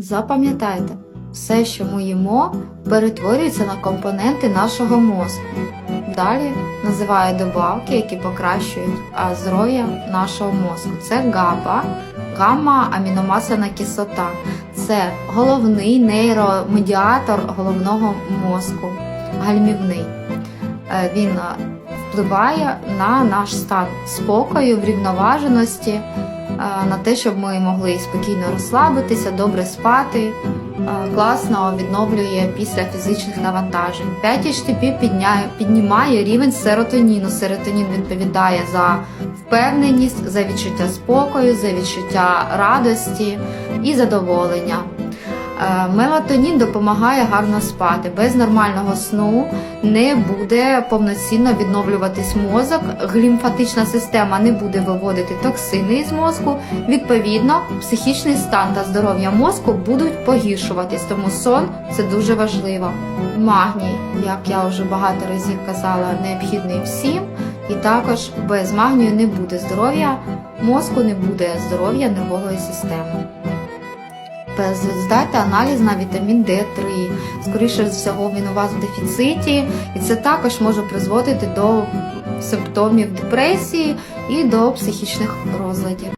Запам'ятайте, все, що ми їмо, перетворюється на компоненти нашого мозку. Далі називаю добавки, які покращують здоров'я нашого мозку. Це ГАБА, гамма-аміномасляна кислота. Це головний нейромедіатор головного мозку, гальмівний. Е, Він е, впливає на наш стан спокою, врівноваженості, на те, щоб ми могли спокійно розслабитися, добре спати, класно відновлює після фізичних навантажень. 5-HTP підняє, піднімає рівень серотоніну. Серотонін відповідає за впевненість, за відчуття спокою, за відчуття радості і задоволення. Е, Мелатонін допомагає гарно спати. Без нормального сну не буде повноцінно відновлюватись мозок, глімфатична система не буде виводити токсини із мозку. Відповідно, психічний стан та здоров'я мозку будуть погіршуватись, тому сон це дуже важливо. Магній, як я вже багато разів казала, необхідний всім, і також без магнію не буде здоров'я мозку, не буде здоров'я нервової системи. Здайте аналіз на вітамін Д3. Скоріше всього, він у вас в дефіциті, і це також може призводити до симптомів депресії і до психічних розладів.